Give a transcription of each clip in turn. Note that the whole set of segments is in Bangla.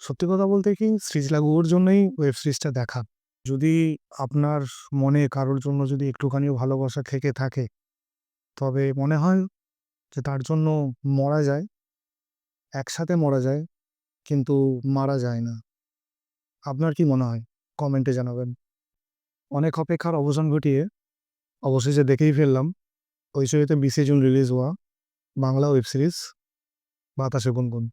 সত্যি কথা বলতে কি সৃজলা গুহর জন্যই ওয়েব সিরিজটা দেখা। যদি আপনার মনে কারোর জন্য যদি একটুখানিও ভালোবাসা থেকে থাকে, তবে মনে হয় যে তার জন্য মরা যায়। একসাথে মরা যায়, কিন্তু মারা যায় না। আপনার কি মনে হয়? কমেন্টে জানাবেন। অনেক অপেক্ষার অবসান ঘটিয়ে অবশেষে দেখেই ফেললাম ওই ঐশ্বরিয়াতে বিশে জুন রিলিজ হওয়া বাংলা ওয়েব সিরিজ বাতাসে গুনগুন।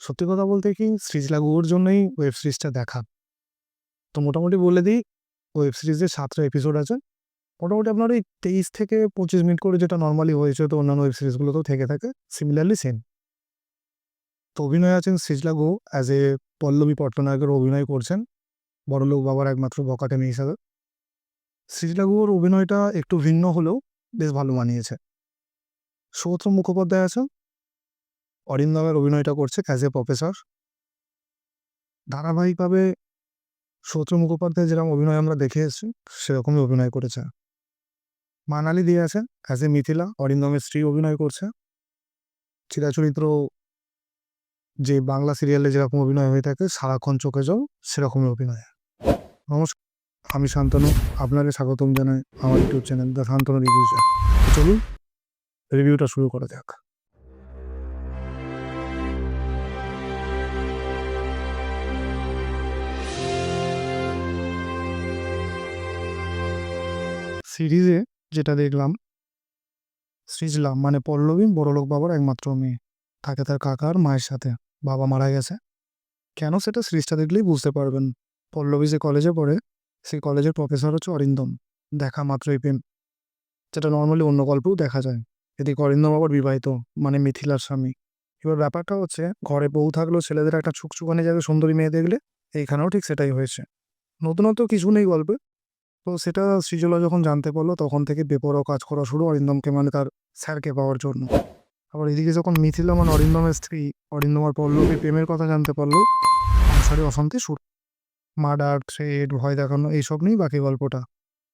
সত্যি কথা বলতে কি সৃজলা গুহর জন্যই ওয়েব সিরিজটা দেখা। তো মোটামুটি বলে দিই ওয়েব সিরিজে সাতটা এপিসোড আছে। মোটামুটি আপনার ওই তেইশ থেকে পঁচিশ মিনিট করে যেটা নর্মালি হয়েছে তো অন্যান্য ওয়েব সিরিজগুলোতেও থেকে থাকে সিমিলারলি সেম। তো অভিনয় আছেন সৃজলা গুহ অ্যাজ এ পল্লবী পট্টনায়কের অভিনয় করছেন বড়লোক বাবার একমাত্র বকাটে মেয়ে হিসাবে। সৃজলা গুহর অভিনয়টা একটু ভিন্ন হলেও বেশ ভালো মানিয়েছে। সৌত্র মুখোপাধ্যায় আছেন অরিন্দমের অভিনয়টা করছে অ্যাজ এ প্রফেসর। ধারাবাহিকভাবে সৌত্র মুখোপাধ্যায় যেরকম অভিনয় আমরা দেখে এসেছি, সেরকমই অভিনয় করেছে। মানালি দিয়ে আছে অ্যাজ এ মিথিলা অরিন্দমের স্ত্রী অভিনয় করছে। চিরাচরিত্র যে বাংলা সিরিয়ালে যেরকম অভিনয় হয়ে থাকে, সারাক্ষণ চোখে জল, সেরকমই অভিনয়। নমস্কার আমি শান্তনু, আপনাকে স্বাগতম জানাই আমার ইউটিউব চ্যানেল দ্য শান্তনু রিভিউজে চলুন রিভিউটা শুরু করা যাক সিরিজে যেটা দেখলাম, সৃজলাম মানে পল্লবী বড়লোক বাবার একমাত্র মেয়ে। থাকে তার কাকার মায়ের সাথে বাবা মারা গেছে। কেন সেটা সিরিজটা দেখলেই বুঝতে পারবেন। পল্লবী যে কলেজে পড়ে, সেই কলেজের প্রফেসর হচ্ছে অরিন্দম। দেখা মাত্রই প্রেম। যেটা নর্মালি অন্য গল্পেও দেখা যায়। এদিকে অরিন্দম আবার বিবাহিত মানে মিথিলার স্বামী। এবার ব্যাপারটা হচ্ছে, ঘরে বউ থাকলেও ছেলেদের একটা ছুকছুকানি যাবে সুন্দরী মেয়ে দেখলে, এইখানেও ঠিক সেটাই হয়েছে। নতুনত্ব কিছু নেই গল্পে। তো সেটা সৃজলা যখন জানতে পারল, তখন থেকে বেপরোয়া কাজ করা শুরু অরিন্দমকে মানে তার স্যারকে পাওয়ার জন্য। আবার এদিকে যখন মিথিলা মানে অরিন্দমের স্ত্রী অরিন্দম আর পল্লবী প্রেমের কথা জানতে পারল, সংসারে অশান্তি শুরু। মার্ডার, থ্রেড, ভয় দেখানো, এইসব নিয়েই বাকি গল্পটা।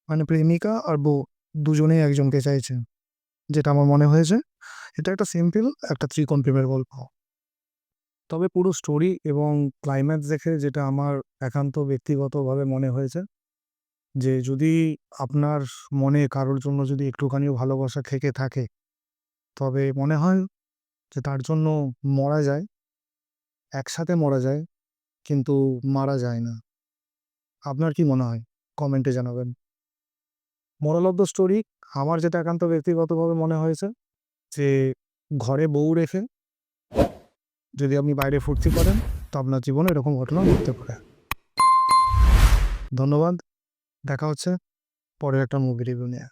মানে প্রেমিকা আর বউ দুজনেই একজনকে চাইছে। যেটা আমার মনে হয়েছে, এটা একটা সিম্পল একটা ত্রিকোণ প্রেমের গল্প। তবে পুরো স্টোরি এবং ক্লাইম্যাক্স দেখে যেটা আমার একান্ত ব্যক্তিগতভাবে মনে হয়েছে যে যদি আপনার মনে কারোর জন্য যদি একটুখানিও ভালোবাসা থেকে থাকে, তবে মনে হয় যে তার জন্য মরা যায়, একসাথে মরা যায়, কিন্তু মারা যায় না। আপনার কি মনে হয়? কমেন্টে জানাবেন। মোরাল অফ দ্য স্টোরি, আমার যেটা একান্ত ব্যক্তিগতভাবে মনে হয়েছে, যে ঘরে বউ রেখে যদি আপনি বাইরে ফুর্তি করেন, তো আপনার জীবনে এরকম ঘটনা ঘটতে পারে। ধন্যবাদ। দেখা হচ্ছে। পরের একটা মুভি রিভিউ নিয়ে।